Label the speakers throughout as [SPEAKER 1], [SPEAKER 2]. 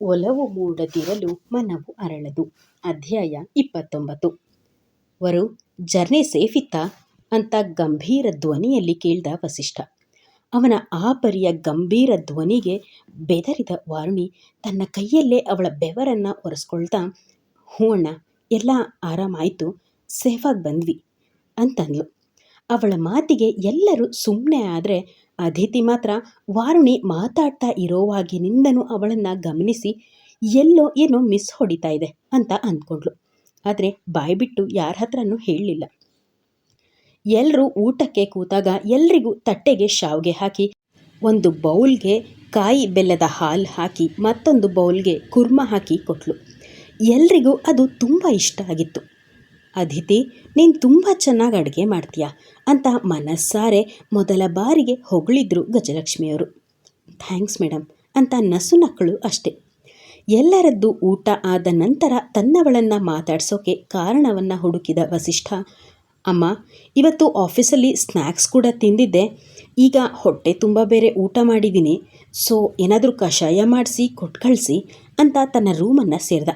[SPEAKER 1] ಒಲವು ಮೂಡದಿರಲು ಮನವು ಅರಳದು. ಅಧ್ಯಾಯ ಇಪ್ಪತ್ತೊಂಬತ್ತು. ವರು, ಜರ್ನಿ ಸೇಫಿತ್ತ ಅಂತ ಗಂಭೀರ ಧ್ವನಿಯಲ್ಲಿ ಕೇಳ್ದ ವಸಿಷ್ಠ. ಅವನ ಆ ಪರಿಯ ಗಂಭೀರ ಧ್ವನಿಗೆ ಬೆದರಿದ ವಾರುಣಿ ತನ್ನ ಕೈಯಲ್ಲೇ ಅವಳ ಬೆವರನ್ನು ಒರೆಸ್ಕೊಳ್ತಾ ಹ್ಞೂ ಅಣ್ಣ, ಎಲ್ಲ ಆರಾಮಾಯಿತು ಸೇಫಾಗಿ ಬಂದ್ವಿ ಅಂತಂದ್ಲು. ಅವಳ ಮಾತಿಗೆ ಎಲ್ಲರೂ ಸುಮ್ಮನೆ ಆದರೆ ಅದಿತಿ ಮಾತ್ರ ವಾರುಣಿ ಮಾತಾಡ್ತಾ ಇರೋವಾಗಿನಿಂದನೂ ಅವಳನ್ನು ಗಮನಿಸಿ, ಎಲ್ಲೋ ಏನೋ ಮಿಸ್ ಹೊಡಿತಾ ಇದೆ ಅಂತ ಅಂದ್ಕೊಂಡ್ಳು. ಆದರೆ ಬಾಯ್ಬಿಟ್ಟು ಯಾರ ಹತ್ರನೂ ಹೇಳಲಿಲ್ಲ. ಎಲ್ಲರೂ ಊಟಕ್ಕೆ ಕೂತಾಗ ಎಲ್ರಿಗೂ ತಟ್ಟೆಗೆ ಶಾವಿಗೆ ಹಾಕಿ, ಒಂದು ಬೌಲ್ಗೆ ಕಾಯಿ ಬೆಲ್ಲದ ಹಾಲು ಹಾಕಿ, ಮತ್ತೊಂದು ಬೌಲ್ಗೆ ಕುರ್ಮ ಹಾಕಿ ಕೊಟ್ಲು. ಎಲ್ರಿಗೂ ಅದು ತುಂಬ ಇಷ್ಟ ಆಗಿತ್ತು. ಅದಿತಿ, ನೀನು ತುಂಬ ಚೆನ್ನಾಗಿ ಅಡುಗೆ ಮಾಡ್ತೀಯ? ಅಂತ ಮನಸ್ಸಾರೆ ಮೊದಲ ಬಾರಿಗೆ ಹೊಗಳಿದ್ರು ಗಜಲಕ್ಷ್ಮಿಯವರು. ಥ್ಯಾಂಕ್ಸ್ ಮೇಡಮ್ ಅಂತ ನಸು ನಕ್ಕಳು ಅಷ್ಟೆ. ಎಲ್ಲರದ್ದು ಊಟ ಆದ ನಂತರ ತನ್ನವಳನ್ನು ಮಾತಾಡ್ಸೋಕೆ ಕಾರಣವನ್ನು ಹುಡುಕಿದ ವಸಿಷ್ಠ, ಅಮ್ಮ, ಇವತ್ತು ಆಫೀಸಲ್ಲಿ ಸ್ನ್ಯಾಕ್ಸ್ ಕೂಡ ತಿಂದಿದ್ದೆ. ಈಗ ಹೊಟ್ಟೆ ತುಂಬ ಬೇರೆ ಊಟ ಮಾಡಿದ್ದೀನಿ ಸೊ, ಏನಾದರೂ ಕಷಾಯ ಮಾಡಿಸಿ ಕೊಟ್ಟು ಕಳಿಸಿ ಅಂತ ತನ್ನ ರೂಮನ್ನು ಸೇರಿದ.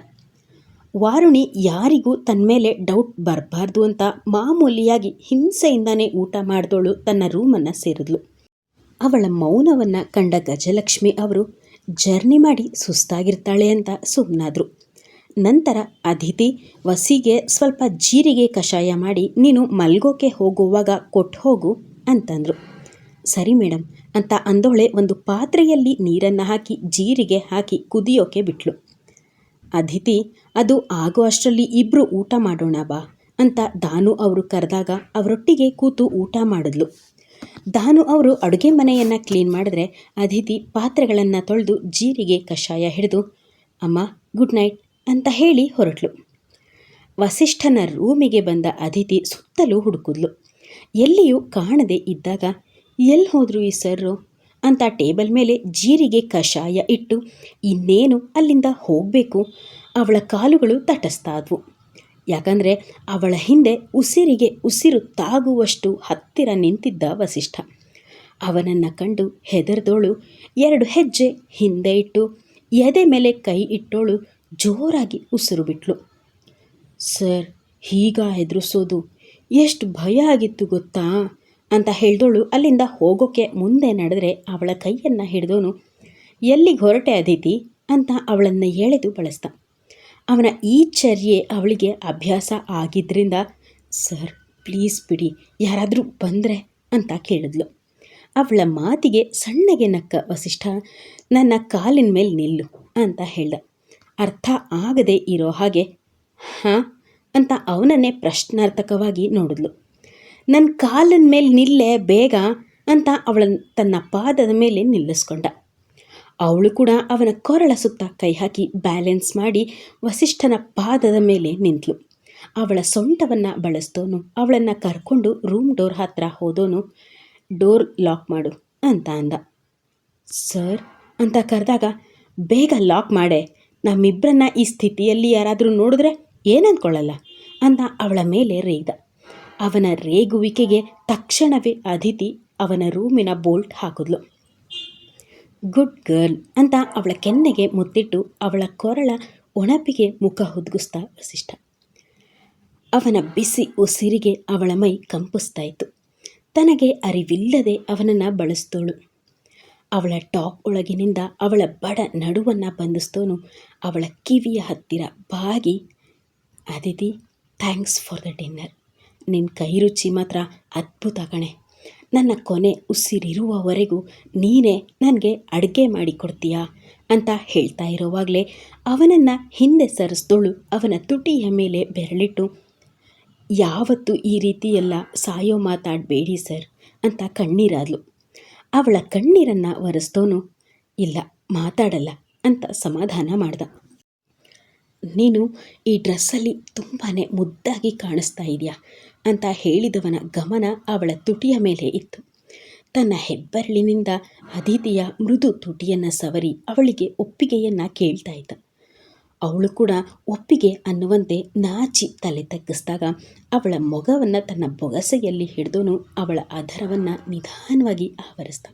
[SPEAKER 1] ವಾರುಣಿ ಯಾರಿಗೂ ತನ್ನ ಮೇಲೆ ಡೌಟ್ ಬರಬಾರ್ದು ಅಂತ ಮಾಮೂಲಿಯಾಗಿ ಹಿಂಸೆಯಿಂದಾನೇ ಊಟ ಮಾಡಿದವಳು ತನ್ನ ರೂಮನ್ನು ಸೇರಿದ್ಲು. ಅವಳ ಮೌನವನ್ನು ಕಂಡ ಗಜಲಕ್ಷ್ಮಿ ಅವರು, ಜರ್ನಿ ಮಾಡಿ ಸುಸ್ತಾಗಿರ್ತಾಳೆ ಅಂತ ಸುಮ್ಮನಾದರು ನಂತರ ಅತಿಥಿ ವಸಿಗೆ ಸ್ವಲ್ಪ ಜೀರಿಗೆ ಕಷಾಯ ಮಾಡಿ ನೀನು ಮಲ್ಗೋಕೆ ಹೋಗುವಾಗ ಕೊಟ್ಟು ಹೋಗು ಅಂತಂದರು. ಸರಿ ಮೇಡಮ್ ಅಂತ ಅಂದೋಳೆ ಒಂದು ಪಾತ್ರೆಯಲ್ಲಿ ನೀರನ್ನು ಹಾಕಿ ಜೀರಿಗೆ ಹಾಕಿ ಕುದಿಯೋಕೆ ಬಿಟ್ಲು. ಅದಿತಿ, ಅದು ಆಗೋ ಅಷ್ಟರಲ್ಲಿ ಇಬ್ಬರು ಊಟ ಮಾಡೋಣ ಬಾ ಅಂತ ದಾನು ಅವರು ಕರೆದಾಗ ಅವರೊಟ್ಟಿಗೆ ಕೂತು ಊಟ ಮಾಡಿದ್ಲು. ದಾನು ಅವರು ಅಡುಗೆ ಮನೆಯನ್ನು ಕ್ಲೀನ್ ಮಾಡಿದ್ರೆ ಅದಿತಿ ಪಾತ್ರೆಗಳನ್ನು ತೊಳೆದು ಜೀರಿಗೆ ಕಷಾಯ ಹಿಡಿದು, ಅಮ್ಮ ಗುಡ್ ನೈಟ್ ಅಂತ ಹೇಳಿ ಹೊರಟ್ಲು. ವಸಿಷ್ಠನ ರೂಮಿಗೆ ಬಂದ ಅದಿತಿ ಸುತ್ತಲೂ ಹುಡುಕಿದ್ಲು. ಎಲ್ಲಿಯೂ ಕಾಣದೆ ಇದ್ದಾಗ ಎಲ್ಲಿ ಹೋದರು ಈ ಸರ್ರು? ಅಂತ ಟೇಬಲ್ ಮೇಲೆ ಜೀರಿಗೆ ಕಷಾಯ ಇಟ್ಟು, ಇನ್ನೇನು ಅಲ್ಲಿಂದ ಹೋಗಬೇಕು? ಅವಳ ಕಾಲುಗಳು ತಟಸ್ತಾದ್ವು ಯಾಕಂದರೆ ಅವಳ ಹಿಂದೆ ಉಸಿರಿಗೆ ಉಸಿರು ತಾಗುವಷ್ಟು ಹತ್ತಿರ ನಿಂತಿದ್ದ ವಸಿಷ್ಠ. ಅವನನ್ನು ಕಂಡು ಹೆದರ್ದೋಳು, ಎರಡು ಹೆಜ್ಜೆ ಹಿಂದೆ ಇಟ್ಟು, ಎದೆ ಮೇಲೆ ಕೈ ಇಟ್ಟೋಳು, ಜೋರಾಗಿ ಉಸಿರು ಬಿಟ್ಲು. ಸರ್, ಹೀಗ ಹೆದರಿಸೋದು ಎಷ್ಟು ಭಯ ಆಗಿತ್ತು ಗೊತ್ತಾ? ಅಂತ ಹೇಳಿದೋಳು. ಅಲ್ಲಿಂದ ಹೋಗೋಕ್ಕೆ ಮುಂದೆ ನಡೆದರೆ ಅವಳ ಕೈಯನ್ನು ಹಿಡಿದೋನು, ಎಲ್ಲಿಗೆ ಹೊರಟೆ ಅದಿತಿ? ಅಂತ ಅವಳನ್ನು ಎಳೆದು ಬಳಸ್ದ. ಅವನ ಈ ಚರ್ಯೆ ಅವಳಿಗೆ ಅಭ್ಯಾಸ ಆಗಿದ್ದರಿಂದ ಸರ್, ಪ್ಲೀಸ್ ಬಿಡಿ, ಯಾರಾದರೂ ಬಂದರೆ? ಅಂತ ಕೇಳಿದ್ಲು. ಅವಳ ಮಾತಿಗೆ ಸಣ್ಣಗೆ ನಕ್ಕ ವಸಿಷ್ಠ, ನನ್ನ ಕಾಲಿನ ಮೇಲೆ ನಿಲ್ಲು ಅಂತ ಹೇಳ್ದ. ಅರ್ಥ ಆಗದೆ ಇರೋ ಹಾಗೆ, ಹಾಂ? ಅಂತ ಅವನನ್ನೇ ಪ್ರಶ್ನಾರ್ಥಕವಾಗಿ ನೋಡಿದ್ಲು. ನನ್ನ ಕಾಲಿನ ಮೇಲೆ ನಿಲ್ಲೆ ಬೇಗ ಅಂತ ಅವಳ ತನ್ನ ಪಾದದ ಮೇಲೆ ನಿಲ್ಲಿಸ್ಕೊಂಡ. ಅವಳು ಕೂಡ ಅವನ ಕೊರಳ ಸುತ್ತ ಕೈ ಹಾಕಿ ಬ್ಯಾಲೆನ್ಸ್ ಮಾಡಿ ವಸಿಷ್ಠನ ಪಾದದ ಮೇಲೆ ನಿಂತಳು ಅವಳ ಸೊಂಟವನ್ನು ಬಳಸ್ತೋನು, ಅವಳನ್ನು ಕರ್ಕೊಂಡು ರೂಮ್ ಡೋರ್ ಹತ್ತಿರ ಹೋದೋನು, ಡೋರ್ ಲಾಕ್ ಮಾಡು ಅಂತ ಅಂದ. ಸರ್ ಅಂತ ಕರೆದಾಗ, ಬೇಗ ಲಾಕ್ ಮಾಡೆ ನಮ್ಮಿಬ್ಬರನ್ನ ಈ ಸ್ಥಿತಿಯಲ್ಲಿ ಯಾರಾದರೂ ನೋಡಿದ್ರೆ ಏನಂದ್ಕೊಳ್ಳಲ್ಲ ಅಂತ ಅವಳ ಮೇಲೆ ರೇಗ್ದ. ಅವನ ರೇಗುವಿಕೆಗೆ ತಕ್ಷಣವೇ ಅದಿತಿ ಅವನ ರೂಮಿನ ಬೋಲ್ಟ್ ಹಾಕಿದ್ಲು. ಗುಡ್ ಗರ್ಲ್ ಅಂತ ಅವಳ ಕೆನ್ನೆಗೆ ಮುತ್ತಿಟ್ಟು ಅವಳ ಕೊರಳ ಒಣಪಿಗೆ ಮುಖ ಹುದುಗಿಸ್ತಾ ವಸಿಷ್ಠ. ಅವನ ಬಿಸಿ ಉಸಿರಿಗೆ ಅವಳ ಮೈ ಕಂಪಿಸ್ತಾ ಇತ್ತು. ತನಗೆ ಅರಿವಿಲ್ಲದೆ ಅವನನ್ನು ಬಳಸ್ತೋಳು. ಅವಳ ಟಾಪ್ ಒಳಗಿನಿಂದ ಅವಳ ಬಡ ನಡುವನ್ನು ಬಂಧಿಸ್ತೋನು ಅವಳ ಕಿವಿಯ ಹತ್ತಿರ ಬಾಗಿ, Aditi, thanks for the dinner. ನಿನ್ನ ಕೈ ರುಚಿ ಮಾತ್ರ ಅದ್ಭುತ ಕಣೆ. ನನ್ನ ಕೊನೆ ಉಸಿರಿರುವವರೆಗೂ ನೀನೇ ನನಗೆ ಅಡುಗೆ ಮಾಡಿಕೊಡ್ತೀಯಾ ಅಂತ ಹೇಳ್ತಾ ಇರೋವಾಗಲೇ ಅವನನ್ನು ಹಿಂದೆ ಸರಿಸ್ದೋಳು ಅವನ ತುಟಿಯ ಮೇಲೆ ಬೆರಳಿಟ್ಟು, ಯಾವತ್ತೂ ಈ ರೀತಿಯೆಲ್ಲ ಸಾಯೋ ಮಾತಾಡಬೇಡಿ ಸರ್ ಅಂತ ಕಣ್ಣೀರಾದ್ಲು. ಅವಳ ಕಣ್ಣೀರನ್ನು ಒರೆಸ್ದೋನು, ಇಲ್ಲ, ಮಾತಾಡಲ್ಲ ಅಂತ ಸಮಾಧಾನ ಮಾಡ್ದ. ನೀನು ಈ ಡ್ರೆಸ್ಸಲ್ಲಿ ತುಂಬಾ ಮುದ್ದಾಗಿ ಕಾಣಿಸ್ತಾ ಇದೆಯಾ? ಅಂತ ಹೇಳಿದವನ ಗಮನ ಅವಳ ತುಟಿಯ ಮೇಲೆ ಇತ್ತು. ತನ್ನ ಹೆಬ್ಬೆರಳಿನಿಂದ ಅದಿತಿಯ ಮೃದು ತುಟಿಯನ್ನು ಸವರಿ ಅವಳಿಗೆ ಒಪ್ಪಿಗೆಯನ್ನು ಕೇಳ್ತಾ ಇದ್ದ. ಅವಳು ಕೂಡ ಒಪ್ಪಿಗೆ ಅನ್ನುವಂತೆ ನಾಚಿ ತಲೆ ತಗ್ಗಿಸಿದಾಗ ಅವಳ ಮೊಗವನ್ನು ತನ್ನ ಬೊಗಸೆಯಲ್ಲಿ ಹಿಡಿದೋನು ಅವಳ ಅಧರವನ್ನು ನಿಧಾನವಾಗಿ ಆವರಿಸ್ದ.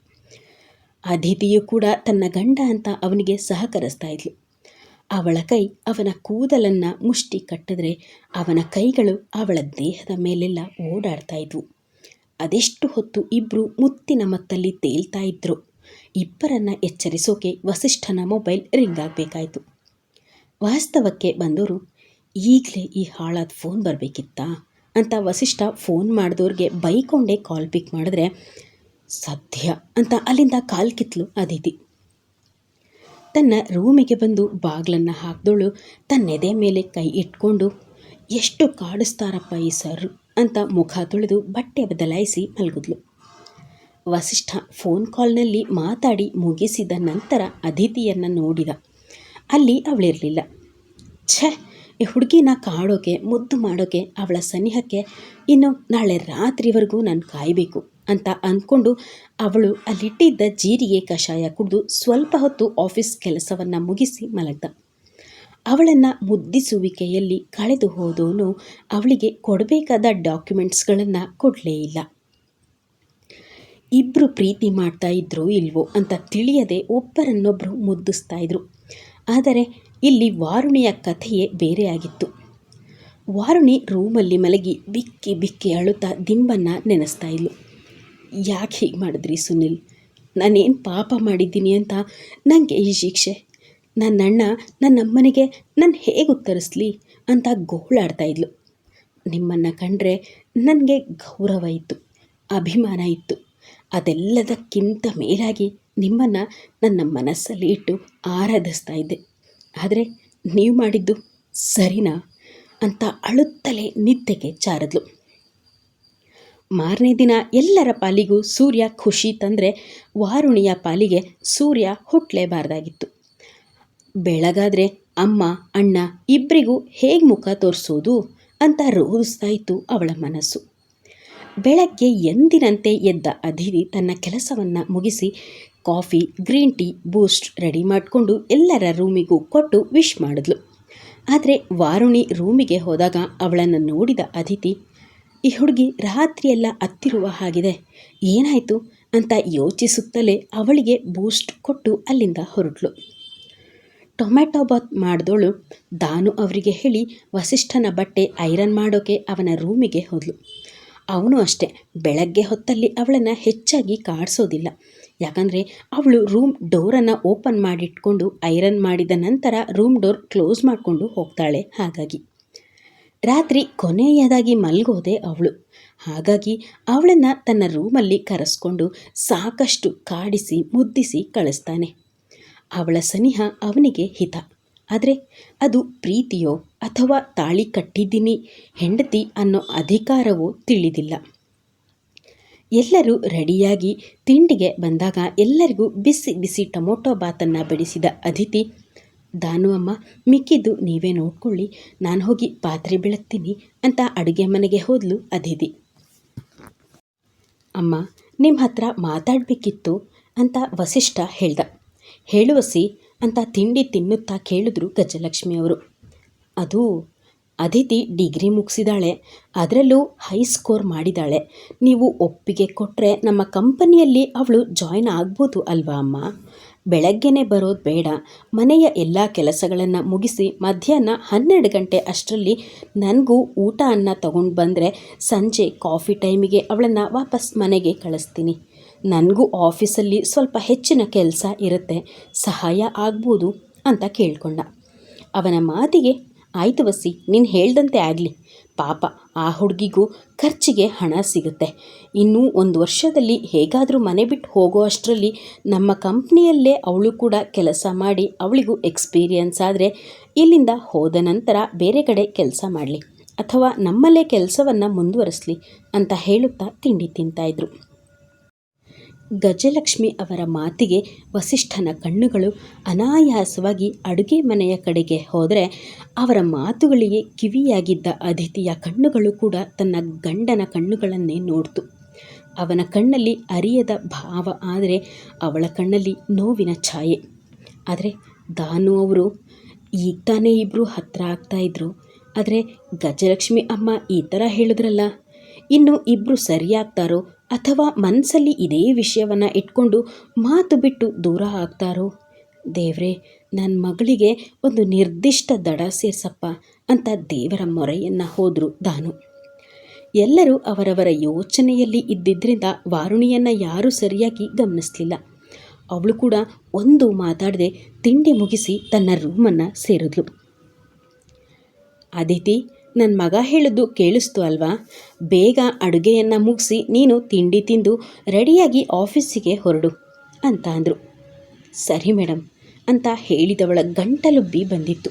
[SPEAKER 1] ಅದಿತಿಯು ಕೂಡ ತನ್ನ ಗಂಡ ಅಂತ ಅವನಿಗೆ ಸಹಕರಿಸ್ತಾ ಇದ್ಲು. ಅವಳ ಕೈ ಅವನ ಕೂದಲನ್ನು ಮುಷ್ಟಿ ಕಟ್ಟಿದ್ರೆ ಅವನ ಕೈಗಳು ಅವಳ ದೇಹದ ಮೇಲೆಲ್ಲ ಓಡಾಡ್ತಾ ಇದ್ವು. ಅದೆಷ್ಟು ಹೊತ್ತು ಇಬ್ಬರು ಮುತ್ತಿನ ಮತ್ತಲ್ಲಿ ತೇಲ್ತಾ ಇದ್ರು. ಇಬ್ಬರನ್ನು ಎಚ್ಚರಿಸೋಕೆ ವಸಿಷ್ಠನ ಮೊಬೈಲ್ ರಿಂಗ್ ಆಗಬೇಕಾಯ್ತು. ವಾಸ್ತವಕ್ಕೆ ಬಂದವರು ಈಗಲೇ ಈ ಹಾಳಾದ ಫೋನ್ ಬರಬೇಕಿತ್ತಾ ಅಂತ ವಸಿಷ್ಠ ಫೋನ್ ಮಾಡಿದವ್ರಿಗೆ ಬೈಕೊಂಡೇ ಕಾಲ್ ಪಿಕ್ ಮಾಡಿದ್ರೆ, ಸದ್ಯ ಅಂತ ಅಲ್ಲಿಂದ ಕಾಲ್ ಕಿತ್ಲು ಅದಿತಿ. ತನ್ನ ರೂಮಿಗೆ ಬಂದು ಬಾಗ್ಲನ್ನು ಹಾಕಿದವಳು ತನ್ನೆದೆ ಮೇಲೆ ಕೈ ಇಟ್ಕೊಂಡು, ಎಷ್ಟು ಕಾಡಿಸ್ತಾರಪ್ಪ ಈ ಸರ್ ಅಂತ ಮುಖ ತೊಳೆದು ಬಟ್ಟೆ ಬದಲಾಯಿಸಿ ಮಲಗಿದ್ಲು. ವಸಿಷ್ಠ ಫೋನ್ ಕಾಲ್ನಲ್ಲಿ ಮಾತಾಡಿ ಮುಗಿಸಿದ ನಂತರ ಅದಿತಿಯನ್ನು ನೋಡಿದ. ಅಲ್ಲಿ ಅವಳಿರಲಿಲ್ಲ. ಛೆ, ಈ ಹುಡುಗಿನ ಕಾಡೋಕೆ, ಮುದ್ದು ಮಾಡೋಕೆ, ಅವಳ ಸನಿಹಕ್ಕೆ ಇನ್ನು ನಾಳೆ ರಾತ್ರಿವರೆಗೂ ನಾನು ಕಾಯಬೇಕು. ಅಂತ ಅಂದ್ಕೊಂಡು ಅವಳು ಅಲ್ಲಿಟ್ಟಿದ್ದ ಜೀರಿಗೆ ಕಷಾಯ ಕುಡಿದು ಸ್ವಲ್ಪ ಹೊತ್ತು ಆಫೀಸ್ ಕೆಲಸವನ್ನು ಮುಗಿಸಿ ಮಲಗ್ದ. ಅವಳನ್ನು ಮುದ್ದಿಸುವಿಕೆಯಲ್ಲಿ ಕಳೆದು ಹೋದವನು ಅವಳಿಗೆ ಕೊಡಬೇಕಾದ ಡಾಕ್ಯುಮೆಂಟ್ಸ್ಗಳನ್ನು ಕೊಡಲೇ ಇಲ್ಲ. ಇಬ್ಬರು ಪ್ರೀತಿ ಮಾಡ್ತಾ ಇದ್ರೋ ಇಲ್ವೋ ಅಂತ ತಿಳಿಯದೆ ಒಬ್ಬರನ್ನೊಬ್ಬರು ಮುದ್ದಿಸ್ತಾ ಇದ್ರು. ಆದರೆ ಇಲ್ಲಿ ವಾರುಣಿಯ ಕಥೆಯೇ ಬೇರೆಯಾಗಿತ್ತು ವಾರುಣಿ ರೂಮಲ್ಲಿ ಮಲಗಿ ಬಿಕ್ಕಿ ಬಿಕ್ಕಿ ಅಳುತ್ತಾ ದಿಂಬನ್ನು ನೆನೆಸ್ತಾ ಇದ್ಲು. ಯಾಕೆ ಹೀಗೆ ಮಾಡಿದ್ರಿ ಸುನಿಲ್? ನಾನೇನು ಪಾಪ ಮಾಡಿದ್ದೀನಿ ಅಂತ ನನಗೆ ಈ ಶಿಕ್ಷೆ. ನನ್ನ ಅಣ್ಣ ನನ್ನ ಅಮ್ಮನಿಗೆ ನಾನು ಹೇಗೆ ಉತ್ತರಿಸ್ಲಿ ಅಂತ ಗೋಳಾಡ್ತಾ ಇದ್ಲು. ನಿಮ್ಮನ್ನು ಕಂಡ್ರೆ ನನಗೆ ಗೌರವ ಇತ್ತು, ಅಭಿಮಾನ ಇತ್ತು. ಅದೆಲ್ಲದಕ್ಕಿಂತ ಮೇಲಾಗಿ ನಿಮ್ಮನ್ನು ನನ್ನ ಮನಸ್ಸಲ್ಲಿ ಇಟ್ಟು ಆರಾಧಿಸ್ತಾ ಇದ್ದೆ. ಆದರೆ ನೀವು ಮಾಡಿದ್ದು ಸರಿನಾ ಅಂತ ಅಳುತ್ತಲೇ ನಿದ್ದೆಗೆ ಜಾರದ್ಲು. ಮಾರನೇ ದಿನ ಎಲ್ಲರ ಪಾಲಿಗೂ ಸೂರ್ಯ ಖುಷಿ ತಂದರೆ ವಾರುಣಿಯ ಪಾಲಿಗೆ ಸೂರ್ಯ ಹುಟ್ಟಲೇಬಾರ್ದಾಗಿತ್ತು ಬೆಳಗಾದರೆ ಅಮ್ಮ, ಅಣ್ಣ ಇಬ್ಬರಿಗೂ ಹೇಗೆ ಮುಖ ತೋರಿಸೋದು ಅಂತ ರೋಧಿಸ್ತಾ ಇತ್ತು ಅವಳ ಮನಸ್ಸು. ಬೆಳಗ್ಗೆ ಎಂದಿನಂತೆ ಎದ್ದ ಅದಿತಿ ತನ್ನ ಕೆಲಸವನ್ನು ಮುಗಿಸಿ coffee, green tea, Boost ready ಮಾಡಿಕೊಂಡು ಎಲ್ಲರ ರೂಮಿಗೂ ಕೊಟ್ಟು ವಿಶ್ ಮಾಡಿದ್ಲು. ಆದರೆ ವಾರುಣಿ ರೂಮಿಗೆ ಹೋದಾಗ ಅವಳನ್ನು ನೋಡಿದ ಅದಿತಿ ಈ ಹುಡುಗಿ ರಾತ್ರಿಯೆಲ್ಲ ಅತ್ತಿರುವ ಹಾಗಿದೆ. ಏನಾಯಿತು ಅಂತ ಯೋಚಿಸುತ್ತಲೇ ಅವಳಿಗೆ ಬೂಸ್ಟ್ ಕೊಟ್ಟು ಅಲ್ಲಿಂದ ಹೊರಟ್ಲು. ಟೊಮ್ಯಾಟೊ ಬಾತ್ ಮಾಡಿದವಳು ದಾನು ಅವರಿಗೆ ಹೇಳಿ ವಸಿಷ್ಠನ ಬಟ್ಟೆ ಐರನ್ ಮಾಡೋಕೆ ಅವನ ರೂಮಿಗೆ ಹೋದಳು ಅವನು ಅಷ್ಟೇ, ಬೆಳಗ್ಗೆ ಹೊತ್ತಲ್ಲಿ ಅವಳನ್ನು ಹೆಚ್ಚಾಗಿ ಕಾಡಿಸೋದಿಲ್ಲ. ಯಾಕಂದರೆ ಅವಳು ರೂಮ್ ಡೋರನ್ನು ಓಪನ್ ಮಾಡಿಟ್ಕೊಂಡು ಐರನ್ ಮಾಡಿದ ನಂತರ ರೂಮ್ ಡೋರ್ ಕ್ಲೋಸ್ ಮಾಡಿಕೊಂಡು ಹೋಗ್ತಾಳೆ ಹಾಗಾಗಿ. ರಾತ್ರಿ ಕೊನೆಯದಾಗಿ ಮಲ್ಗೋದೆ ಅವಳು. ಹಾಗಾಗಿ ಅವಳನ್ನು ತನ್ನ ರೂಮಲ್ಲಿ ಕರೆಸ್ಕೊಂಡು ಸಾಕಷ್ಟು ಕಾಡಿಸಿ, ಮುದ್ದಿಸಿ ಕಳಿಸ್ತಾನೆ. ಅವಳ ಸನಿಹ ಅವನಿಗೆ ಹಿತ. ಆದರೆ ಅದು ಪ್ರೀತಿಯೋ ಅಥವಾ ತಾಳಿ ಕಟ್ಟಿದ್ದೀನಿ ಹೆಂಡತಿ ಅನ್ನೋ ಅಧಿಕಾರವೋ ತಿಳಿದಿಲ್ಲ. ಎಲ್ಲರೂ ರೆಡಿಯಾಗಿ ತಿಂಡಿಗೆ ಬಂದಾಗ ಎಲ್ಲರಿಗೂ ಬಿಸಿ ಬಿಸಿ ಟೊಮೊಟೊ ಬಾತನ್ನು ಬಡಿಸಿದ ಅದಿತಿ ದಾನು ಅಮ್ಮ ಮಿಕ್ಕಿದ್ದು ನೀವೇ ನೋಡ್ಕೊಳ್ಳಿ, ನಾನು ಹೋಗಿ ಪಾತ್ರೆ ಬೆಳಗ್ತೀನಿ ಅಂತ ಅಡುಗೆ ಮನೆಗೆ ಹೋದ್ಲು ಅದಿತಿ ಅಮ್ಮ ನಿಮ್ಮ ಹತ್ರ ಮಾತಾಡಬೇಕಿತ್ತು ಅಂತ ವಸಿಷ್ಠ ಹೇಳ್ದ. ಹೇಳುವಸಿ ಅಂತ ತಿಂಡಿ ತಿನ್ನುತ್ತಾ ಕೇಳಿದ್ರು ಗಜಲಕ್ಷ್ಮಿಯವರು ಅದು ಅದಿತಿ ಡಿಗ್ರಿ ಮುಗಿಸಿದಾಳೆ, ಅದರಲ್ಲೂ ಹೈ ಸ್ಕೋರ್ ಮಾಡಿದಾಳೆ. ನೀವು ಒಪ್ಪಿಗೆ ಕೊಟ್ಟರೆ ನಮ್ಮ ಕಂಪನಿಯಲ್ಲಿ ಅವಳು ಜಾಯ್ನ್ ಆಗ್ಬೋದು ಅಲ್ವಾ ಅಮ್ಮ? ಬೆಳಗ್ಗೆನೆ ಬರೋದು ಬೇಡ. ಮನೆಯ ಎಲ್ಲ ಕೆಲಸಗಳನ್ನು ಮುಗಿಸಿ ಮಧ್ಯಾಹ್ನ ಹನ್ನೆರಡು ಗಂಟೆ ಅಷ್ಟರಲ್ಲಿ ನನಗೂ ಊಟ ಅನ್ನ ತಗೊಂಡು ಬಂದರೆ ಸಂಜೆ ಕಾಫಿ ಟೈಮಿಗೆ ಅವಳನ್ನು ವಾಪಸ್ ಮನೆಗೆ ಕಳಿಸ್ತೀನಿ. ನನಗೂ ಆಫೀಸಲ್ಲಿ ಸ್ವಲ್ಪ ಹೆಚ್ಚಿನ ಕೆಲಸ ಇರುತ್ತೆ. ಸಹಾಯ ಆಗ್ಬೋದು ಅಂತ ಕೇಳಿಕೊಂಡ. ಅವನ ಮಾತಿಗೆ, ಆಯಿತು ವಸಿ ನೀನು ಹೇಳ್ದಂತೆ ಆಗಲಿ. ಪಾಪ ಆ ಹುಡುಗಿಗೂ ಖರ್ಚಿಗೆ ಹಣ ಸಿಗುತ್ತೆ. ಇನ್ನೂ ಒಂದು ವರ್ಷದಲ್ಲಿ ಹೇಗಾದರೂ ಮನೆ ಬಿಟ್ಟು ಹೋಗೋ ಅಷ್ಟರಲ್ಲಿ ನಮ್ಮ ಕಂಪ್ನಿಯಲ್ಲೇ ಅವಳು ಕೂಡ ಕೆಲಸ ಮಾಡಿ ಅವಳಿಗೂ ಎಕ್ಸ್ಪೀರಿಯನ್ಸ್ ಆದರೆ ಇಲ್ಲಿಂದ ಹೋದ ನಂತರ ಬೇರೆ ಕಡೆ ಕೆಲಸ ಮಾಡಲಿ ಅಥವಾ ನಮ್ಮಲ್ಲೇ ಕೆಲಸವನ್ನು ಮುಂದುವರಿಸಲಿ ಅಂತ ಹೇಳುತ್ತಾ ತಿಂಡಿ ತಿಂತಾಯಿದ್ರು ಗಜಲಕ್ಷ್ಮಿ ಅವರ ಮಾತಿಗೆ ವಸಿಷ್ಠನ ಕಣ್ಣುಗಳು ಅನಾಯಾಸವಾಗಿ ಅಡುಗೆ ಮನೆಯ ಕಡೆಗೆ ಹೋದರೆ ಅವರ ಮಾತುಗಳಿಗೆ ಕಿವಿಯಾಗಿದ್ದ ಅದಿತಿಯ ಕಣ್ಣುಗಳು ಕೂಡ ತನ್ನ ಗಂಡನ ಕಣ್ಣುಗಳನ್ನೇ ನೋಡ್ತು. ಅವನ ಕಣ್ಣಲ್ಲಿ ಅರಿಯದ ಭಾವ ಆದರೆ ಅವಳ ಕಣ್ಣಲ್ಲಿ ನೋವಿನ ಛಾಯೆ. ಆದರೆ ದಾನು ಅವರು, ಈಗ ತಾನೇ ಇಬ್ಬರು ಹತ್ತಿರ ಆಗ್ತಾಯಿದ್ರು ಆದರೆ ಗಜಲಕ್ಷ್ಮಿ ಅಮ್ಮ ಈ ಥರ ಹೇಳಿದ್ರಲ್ಲ. ಇನ್ನು ಇಬ್ಬರು ಸರಿಯಾಗ್ತಾರೋ ಅಥವಾ ಮನಸ್ಸಲ್ಲಿ ಇದೇ ವಿಷಯವನ್ನು ಇಟ್ಕೊಂಡು ಮಾತು ಬಿಟ್ಟು ದೂರ ಆಗ್ತಾರೋ? ದೇವ್ರೆ ನನ್ನ ಮಗಳಿಗೆ ಒಂದು ನಿರ್ದಿಷ್ಟ ದಡ ಸೇರ್ಸಪ್ಪ ಅಂತ ದೇವರ ಮೊರೆಯನ್ನು ಹೋದರು ದಾನು. ಎಲ್ಲರೂ ಅವರವರ ಯೋಚನೆಯಲ್ಲಿ ಇದ್ದಿದ್ದರಿಂದ ವಾರುಣಿಯನ್ನು ಯಾರೂ ಸರಿಯಾಗಿ ಗಮನಿಸಲಿಲ್ಲ. ಅವಳು ಕೂಡ ಒಂದು ಮಾತಾಡದೆ ತಿಂಡಿ ಮುಗಿಸಿ ತನ್ನ ರೂಮನ್ನು ಸೇರಿದ್ಲು. ಅದಿತಿ ನನ್ನ ಮಗ ಹೇಳಿದ್ದು ಕೇಳಿಸ್ತು ಅಲ್ವಾ? ಬೇಗ ಅಡುಗೆಯನ್ನು ಮುಗಿಸಿ ನೀನು ತಿಂಡಿ ತಿಂದು ರೆಡಿಯಾಗಿ ಆಫೀಸಿಗೆ ಹೊರಡು ಅಂತ ಅಂದರು. ಸರಿ ಮೇಡಮ್ ಅಂತ ಹೇಳಿದವಳ ಗಂಟಲುಬ್ಬಿ ಬಂದಿತ್ತು.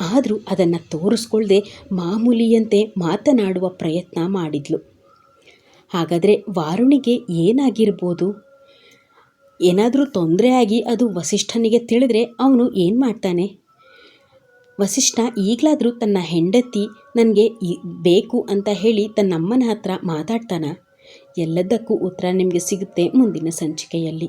[SPEAKER 1] ಆದರೂ ಅದನ್ನು ತೋರಿಸ್ಕೊಳ್ದೆ ಮಾಮೂಲಿಯಂತೆ ಮಾತನಾಡುವ ಪ್ರಯತ್ನ ಮಾಡಿದ್ಲು. ಹಾಗಾದರೆ ವಾರುಣಿಗೆ ಏನಾಗಿರ್ಬೋದು? ಏನಾದರೂ ತೊಂದರೆ ಆಗಿ ಅದು ವಸಿಷ್ಠನಿಗೆ ತಿಳಿದ್ರೆ ಅವನು ಏನು ಮಾಡ್ತಾನೆ? ವಸಿಷ್ಠ ಈಗಲಾದರೂ ತನ್ನ ಹೆಂಡತಿ ನನಗೆ ಬೇಕು ಅಂತ ಹೇಳಿ ತನ್ನಮ್ಮನ ಹತ್ರ ಮಾತಾಡ್ತಾನ? ಎಲ್ಲದಕ್ಕೂ ಉತ್ತರ ನಿಮಗೆ ಸಿಗುತ್ತೆ ಮುಂದಿನ ಸಂಚಿಕೆಯಲ್ಲಿ.